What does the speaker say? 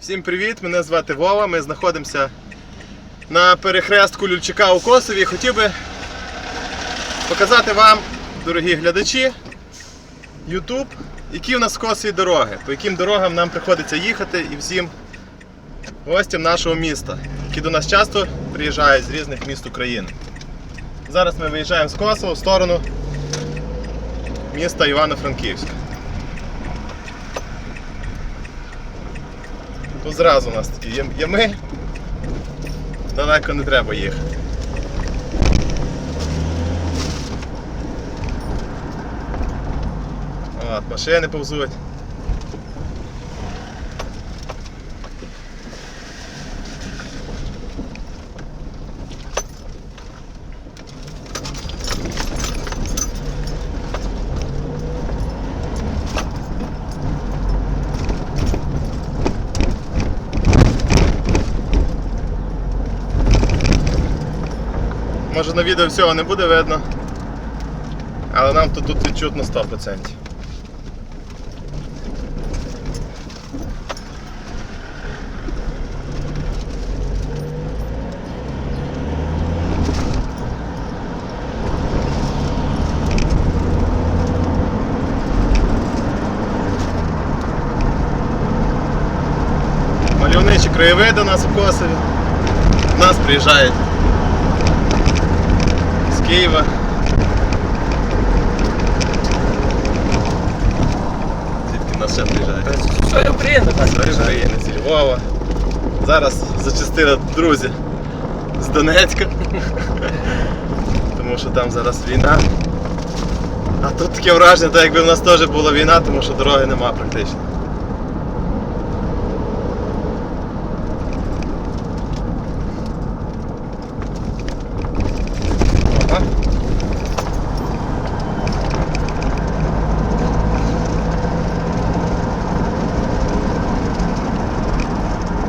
Всім привіт! Мене звати Вова. Ми знаходимося на перехрестку Люльчика у Косові. Хотів би показати вам, дорогі глядачі, YouTube, які в нас в Косові дороги, по яким дорогам нам приходиться їхати і всім гостям нашого міста, які до нас часто приїжджають з різних міст України. Зараз ми виїжджаємо з Косово в сторону міста Івано-Франківська. Тут зразу у нас такі ям- ями. Далеко не треба їхати. От, машини повзуть. Може на відео всього не буде видно. Але нам то тут відчутно 100%. Мальовничі краєвиди у нас у Косові. Нас приїжджають Києва. Звідки нас ще приїжджають? Що Україна так З України, зі Львова. Зараз зачастили друзі з Донецька. Тому що там зараз війна. А тут таке враження, так якби в нас теж була війна, тому що дороги нема практично.